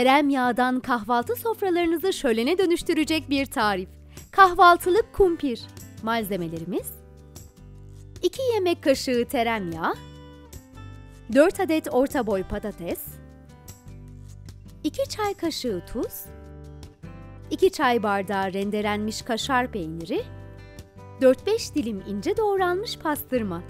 Teremyağdan kahvaltı sofralarınızı şölene dönüştürecek bir tarif. Kahvaltılık kumpir. Malzemelerimiz 2 yemek kaşığı teremyağı 4 adet orta boy patates 2 çay kaşığı tuz 2 çay bardağı rendelenmiş kaşar peyniri 4-5 dilim ince doğranmış pastırma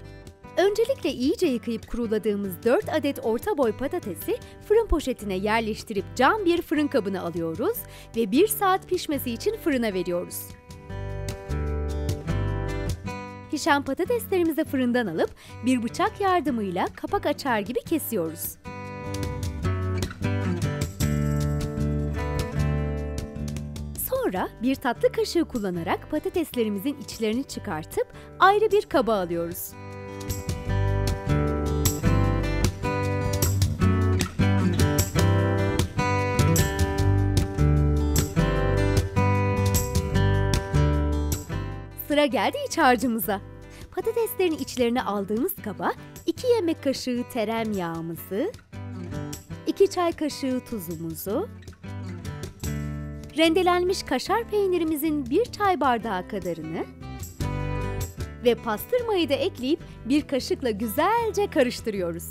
Öncelikle iyice yıkayıp kuruladığımız 4 adet orta boy patatesi fırın poşetine yerleştirip cam bir fırın kabına alıyoruz ve 1 saat pişmesi için fırına veriyoruz. Pişen patateslerimizi fırından alıp bir bıçak yardımıyla kapak açar gibi kesiyoruz. Sonra bir tatlı kaşığı kullanarak patateslerimizin içlerini çıkartıp ayrı bir kaba alıyoruz. Sıra geldi iç harcımıza. Patateslerin içlerini aldığımız kaba 2 yemek kaşığı teremyağımızı, 2 çay kaşığı tuzumuzu, rendelenmiş kaşar peynirimizin 1 çay bardağı kadarını ve pastırmayı da ekleyip bir kaşıkla güzelce karıştırıyoruz.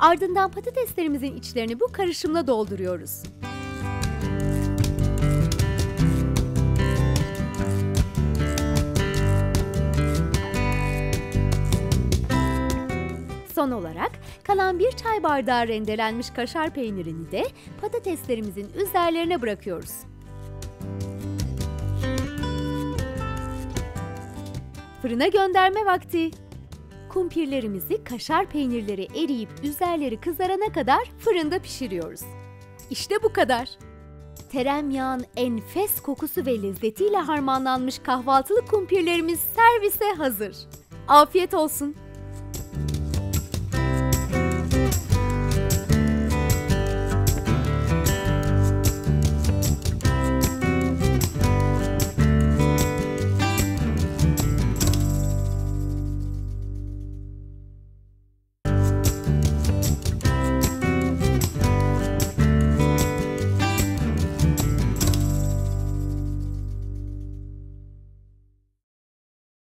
Ardından patateslerimizin içlerini bu karışımla dolduruyoruz. Son olarak kalan bir çay bardağı rendelenmiş kaşar peynirini de patateslerimizin üzerlerine bırakıyoruz. Fırına gönderme vakti. Kumpirlerimizi kaşar peynirleri eriyip üzerleri kızarana kadar fırında pişiriyoruz. İşte bu kadar. Teremyağın enfes kokusu ve lezzetiyle harmanlanmış kahvaltılık kumpirlerimiz servise hazır. Afiyet olsun.